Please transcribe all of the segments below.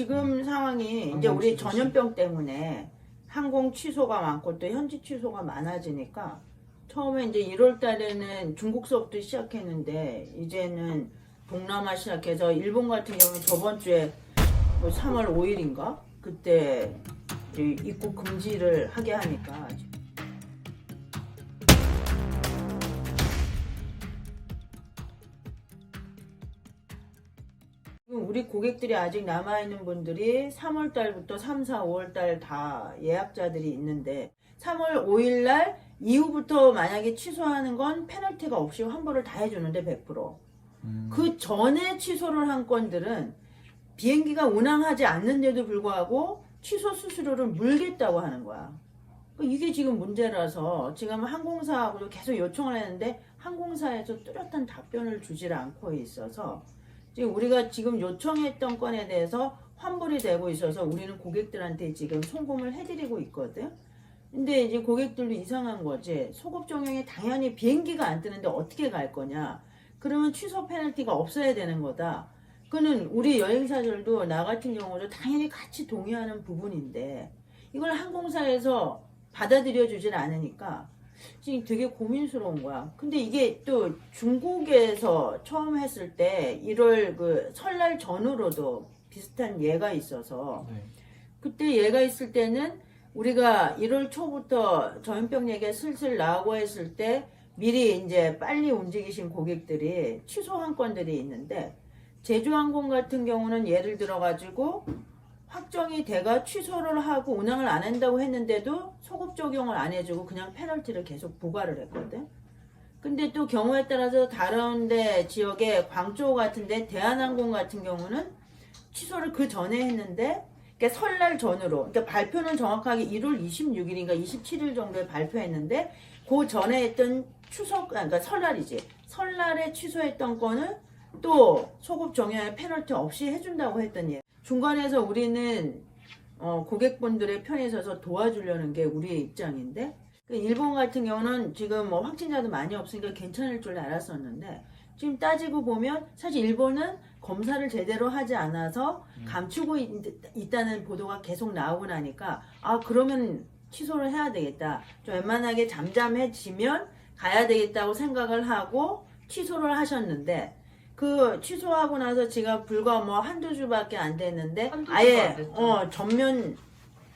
지금 상황이 이제 항공 우리 취소 전염병 때문에 항공 취소가 많고 또 현지 취소가 많아지니까 처음에 이제 1월 달에는 중국서부터 시작했는데 이제는 동남아 시작해서 일본 같은 경우는 저번 주에 뭐 3월 5일인가? 그때 이제 입국 금지를 하게 하니까 우리 고객들이 아직 남아있는 분들이 3월 달부터 3, 4, 5월 달 다 예약자들이 있는데 3월 5일 날 이후부터 만약에 취소하는 건 페널티가 없이 환불을 다 해주는데 100%. 음. 그 전에 취소를 한 건들은 비행기가 운항하지 않는데도 불구하고 취소 수수료를 물겠다고 하는 거야. 그러니까 이게 지금 문제라서 지금 항공사하고도 계속 요청을 했는데 항공사에서 뚜렷한 답변을 주질 않고 있어서 지금 우리가 지금 요청했던 건에 대해서 환불이 되고 있어서 우리는 고객들한테 지금 송금을 해드리고 있거든. 근데 이제 고객들도 이상한 거지. 소급 적용에 당연히 비행기가 안 뜨는데 어떻게 갈 거냐. 그러면 취소 페널티가 없어야 되는 거다. 그는 우리 여행사들도 나 같은 경우도 당연히 같이 동의하는 부분인데 이걸 항공사에서 받아들여 주질 않으니까 지금 되게 고민스러운 거야. 근데 이게 또 중국에서 처음 했을 때 1월 그 설날 전후로도 비슷한 예가 있어서 네. 그때 얘가 있을 때는 우리가 1월 초부터 전염병 얘기가 슬슬 나오고 했을 때 미리 이제 빨리 움직이신 고객들이 취소한 건들이 있는데 제주항공 같은 경우는 예를 들어 가지고 확정이 돼가 취소를 하고 운항을 안 한다고 했는데도 소급 적용을 안 해주고 그냥 페널티를 계속 부과를 했거든. 근데 또 경우에 따라서 다른 데 지역에 광주 같은데 대한항공 같은 경우는 취소를 그 전에 했는데 그러니까 설날 전으로 그러니까 발표는 정확하게 1월 26일인가 27일 정도에 발표했는데 그 전에 했던 추석 아, 그러니까 설날이지 설날에 취소했던 거는 또 소급 정액 페널티 없이 해준다고 했더니 중간에서 우리는 어, 고객분들의 편에 서서 도와주려는 게 우리의 입장인데 그 일본 같은 경우는 지금 뭐 확진자도 많이 없으니까 괜찮을 줄 알았었는데 지금 따지고 보면 사실 일본은 검사를 제대로 하지 않아서 감추고 있, 다는 보도가 계속 나오고 나니까 아 그러면 취소를 해야 되겠다. 좀 웬만하게 잠잠해지면 가야 되겠다고 생각을 하고 취소를 하셨는데 그 취소하고 나서 제가 불과 뭐 한두 주밖에 안 됐는데 한두 아예 됐죠. 어 전면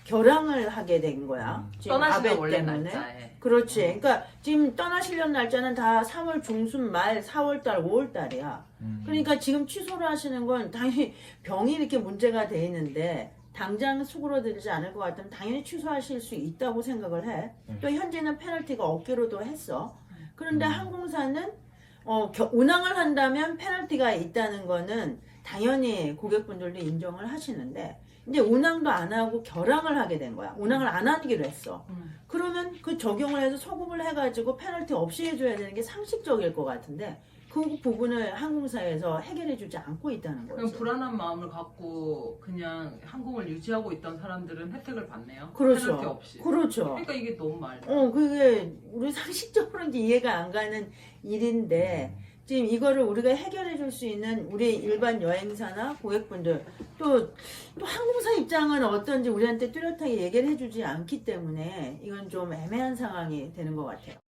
결항을 하게 된 거야. 음. 지금 떠나시는 아베 원래 때문에. 날짜에. 그렇지. 그러니까 지금 떠나시려는 날짜는 다 3월 중순 말 4월 달 5월 달이야. 음. 그러니까 지금 취소를 하시는 건 당연히 병이 이렇게 문제가 돼 있는데 당장 수그러들지 않을 것 같으면 당연히 취소하실 수 있다고 생각을 해. 네. 또 현재는 페널티가 없기로도 했어. 그런데 음. 항공사는 어, 겨- 운항을 한다면 페널티가 있다는 거는 당연히 고객분들도 인정을 하시는데 이제 운항도 안 하고 결항을 하게 된 거야. 운항을 안 하기로 했어. 음. 그러면 그 적용을 해서 소금을 해가지고 페널티 없이 해줘야 되는 게 상식적일 것 같은데 그 부분을 항공사에서 해결해주지 않고 있다는 그럼 거지. 불안한 마음을 갖고 그냥 항공을 유지하고 있던 사람들은 혜택을 받네요. 그렇죠. 페널티 없이. 그렇죠. 그러니까 이게 너무 말. 어, 그게 우리 상식적으로 이제 이해가 안 가는 일인데 지금 이거를 우리가 해결해 줄 수 있는 우리 일반 여행사나 고객분들 또, 또 항공사 입장은 어떤지 우리한테 뚜렷하게 얘기를 해주지 않기 때문에 이건 좀 애매한 상황이 되는 것 같아요.